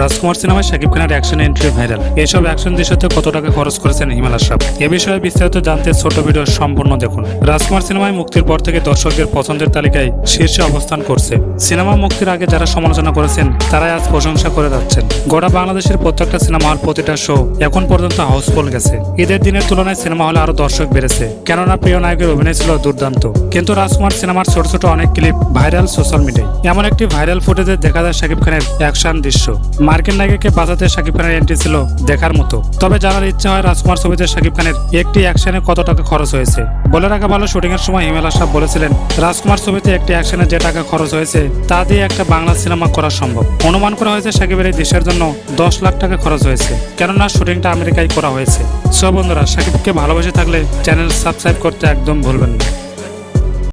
রাজকুমার সিনেমায় শাকিব খানের action entry viral এসব অ্যাকশন দৃশ্যতে কত টাকা খরচ করেছেন হিমাল আশরাফ? এ বিষয়ে বিস্তারিত জানতে ছোট ভিডিও সম্পূর্ণ দেখুন। রাজকুমার সিনেমায় মুক্তির পর থেকে দর্শকদের পছন্দের তালিকায় শীর্ষে অবস্থান করছে। সিনেমা মুক্তির আগে যারা সমালোচনা করেছেন, তারাই আজ প্রশংসা করে যাচ্ছেন। গোটা বাংলাদেশের প্রত্যেকটা সিনেমা হল প্রতিটা শো এখন পর্যন্ত হাউসফুল গেছে। ঈদের দিনের তুলনায় সিনেমা হলে আরও দর্শক বেড়েছে। কেননা প্রিয় নায়কের অভিনয় ছিল দুর্দান্ত। কিন্তু রাজকুমার সিনেমার ছোট ছোট অনেক ক্লিপ ভাইরাল সোশ্যাল মিডিয়ায় এমন একটি ভাইরাল ফুটেজে দেখা যায় শাকিব খানের অ্যাকশন দৃশ্য। মার্কিন নায়িকাকে বাঁচাতে শাকিব খানের এন্ট্রি ছিল দেখার মতো। তবে জানার ইচ্ছা হয় রাজকুমার ছবিতে শাকিব খানের একটি অ্যাকশনে কত টাকা খরচ হয়েছে। বলে রাখা ভালো শুটিং এর সময় হিমেল আশরাফ বলেছিলেন, রাজকুমার ছবিতে একটি অ্যাকশনে যে টাকা খরচ হয়েছে, তা দিয়ে একটা বাংলা সিনেমা করা সম্ভব। অনুমান করা হয়েছে শাকিবের এই দেশের জন্য দশ লাখ টাকা খরচ হয়েছে, কেননা শুটিংটা আমেরিকায় করা হয়েছে। সব বন্ধুরা, শাকিবকে ভালোবেসে থাকলে চ্যানেল সাবস্ক্রাইব করতে একদম ভুলবেন না।